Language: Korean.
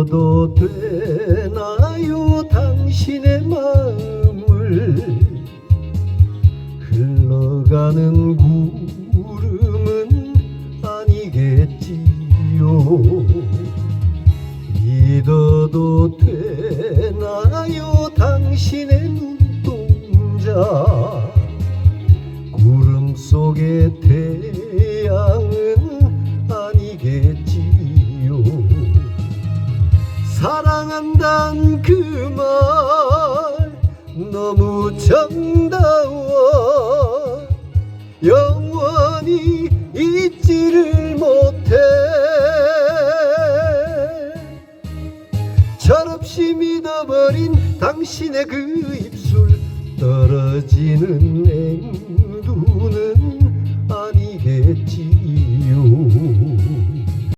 믿어도 되나요? 당신의 마음을 흘러가는 구름은 아니겠지요? 믿어도 되나요? 당신의 눈동자 구름 속의 태양 사랑한단 그 말 너무 정다워. 영원히 잊지를 못해. 철없이 믿어버린 당신의 그 입술 떨어지는 앵두는